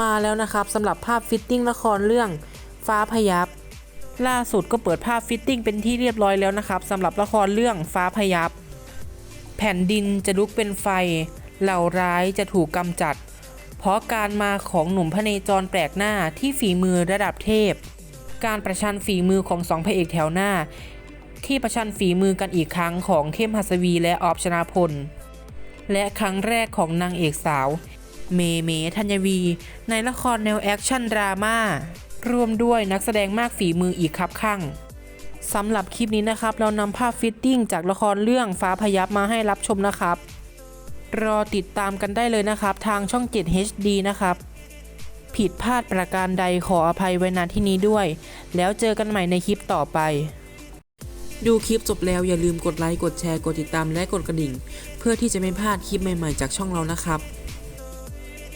มาแล้วนะครับสำหรับภาพฟิตติ้งละครเรื่องฟ้าพยับล่าสุดก็เปิดภาพฟิตติ้งเป็นที่เรียบร้อยแล้วนะครับสำหรับละครเรื่องฟ้าพยับแผ่นดินจะลุกเป็นไฟ เหล่าร้ายจะถูกกำจัด เพราะการมาของหนุ่มพระเนจรแปลกหน้าที่ฝีมือระดับเทพ การประชันฝีมือของสองพระเอกแถวหน้า ที่ประชันฝีมือกันอีกครั้งของเข้มหัสวีและออบชนาพล และครั้งแรกของนางเอกสาว เมเมธัญวี ในละครแนวแอคชั่นดราม่ารวมด้วยนักแสดงมากฝีมืออีกครับข้างสำหรับคลิปนี้นะครับ เรานำภาพฟิตติ้งจากละครเรื่องฟ้าพยับมาให้รับชมนะครับ รอติดตามกันได้เลยนะครับ ทางช่อง 7 HD นะครับ ผิดพลาดประการใดขออภัยไว้ณที่นี้ด้วย แล้วเจอกันใหม่ในคลิปต่อไป ดูคลิปจบแล้วอย่าลืมกดไลค์ กดแชร์ กดติดตามและกดกระดิ่ง เพื่อที่จะไม่พลาดคลิปใหม่ๆ จากช่องเรานะครับ